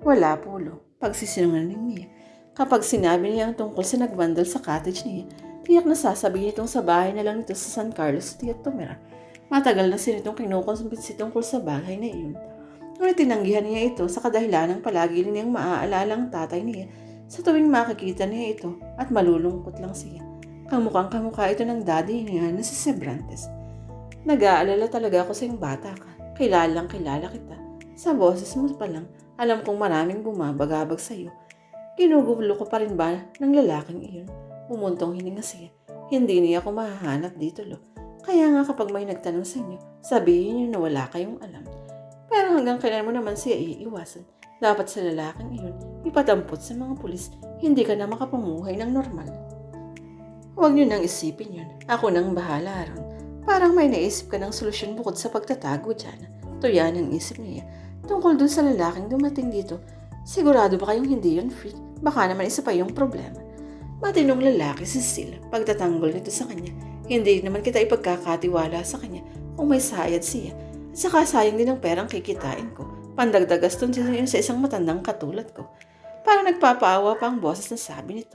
Wala pulo. Pagsisinungaling niya. Kapag sinabi niya ang tungkol sa nagwandal sa cottage niya, tiyak na sasabihin itong sa bahay na lang nito sa San Carlos tiyak tumira. Matagal na sinitong kinukonsumbinsi tungkol sa bagay na iyon. Ngunit tinanggihan niya ito sa kadahilan ng palagi niyang maaalala ang tatay niya sa tuwing makikita niya ito at malulungkot lang siya. Kamukhang kamukha ito ng daddy niya na si Sebrantes. Nag-aalala talaga ako sa iyong bata ka. Kilalang kilala kita. Sa boses mo pa lang, alam kong maraming bumabagabag sa iyo. Ginugulo ko pa rin ba ng lalaking iyon? Umuntong hininga siya. Hindi niya ako mahahanap dito, lo. Kaya nga kapag may nagtanong sa inyo, sabihin niyo na wala kayong alam. Pero hanggang kailan mo naman siya iiwasan? Dapat sa lalaking iyon, ipatampot sa mga pulis, hindi ka na makapamuhay ng normal. Huwag niyo nang isipin yun. Ako nang bahala ron. Parang may naisip ka ng solusyon bukod sa pagtatago dyan. Tuyan ang isip niya. Tungkol dun sa lalaking dumating dito, sigurado ba kayong hindi yun freak? Baka naman isa pa yung problema. Matinong lalaki si Sil, pagtatanggol nito sa kanya. Hindi naman kita ipagkakatiwala sa kanya kung may sayad siya. At saka sayang din ang perang kikitain ko. Pandagdag gaston siya sa isang matandang katulad ko. Parang nagpapaawa pa ang boses na sabi nito.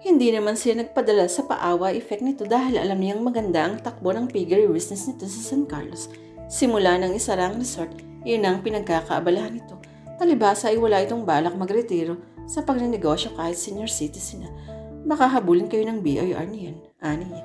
Hindi naman siya nagpadala sa paawa effect nito dahil alam niyang maganda ang takbo ng piggery business nito sa San Carlos. Simula ng isarang resort, yun ang pinagkakaabalahan nito. Talibasa ay wala itong balak magretiro sa pagnenegosyo kahit senior citizen na. Baka kayo ng BIR niyan, ani niya.